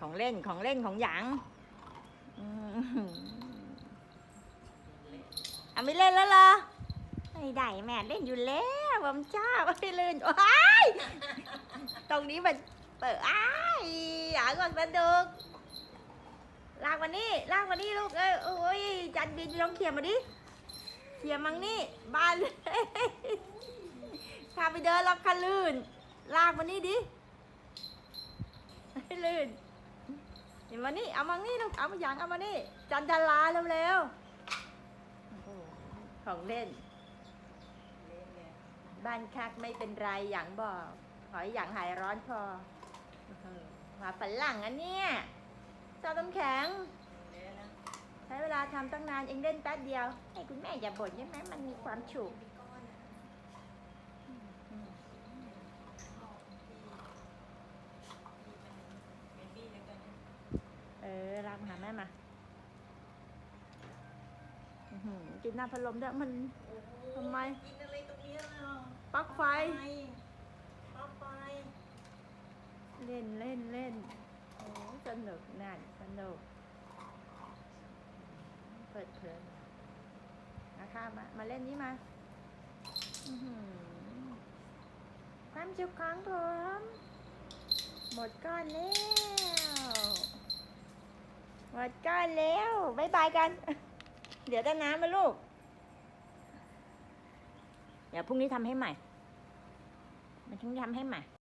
ของเล่นของเล่นของหยางอืมอะไม่เล่นแล้วเหรอไม่ได้แม่เล่นอยู่แล้วผมชอบไม่เล่นว้ายตรงนี้มันเปิดอ้ายหยางก่อนสนุกลากมานี่ลากมานี่ลูกเอ้ยโอ้ยจันบินลองเขี่ยมาดิเขี่ยมังนี่บ้านเลยพาไปเดินรับคันลื่น ลากมานี่ดิให้ลื่น นมานี่เอามานี่ลูกเอามาอย่างเอามานี่จันทลาเร็วๆโอ้โหของเล่น บ้านคักไม่เป็นไรอย่างบอกขอให้อย่างหายร้อนพออื้อหือมาฝรั่งอันเนี้ยเจ้าต้มแข็งใช้เวลาทำตั้งนานเองเล่นแป๊บเดียว ให้คุณแม่อย่าบ่นใช่ไหมมันมีความฉุก เออลากมาหา แม่มาอื้อหือกินน้ำพัดลมด้วยมันทำไมกินอะไรตรงนี้ล่ะปลั๊กไฟไฟปลั๊กไฟ เล่นเล่นเล่นโอ้สนุกนั่นสนุกเปิดเพลินนะคะมามาเล่นนี้มาอื้อหือความจุของผม หมดก้อนแล้ว หมดก้อนแล้วบายบายกัน เดี๋ยวต้นน้ำมาลูก เดี๋ยวพรุ่งนี้ทำให้ใหม่ มันต้องทำให้ใหม่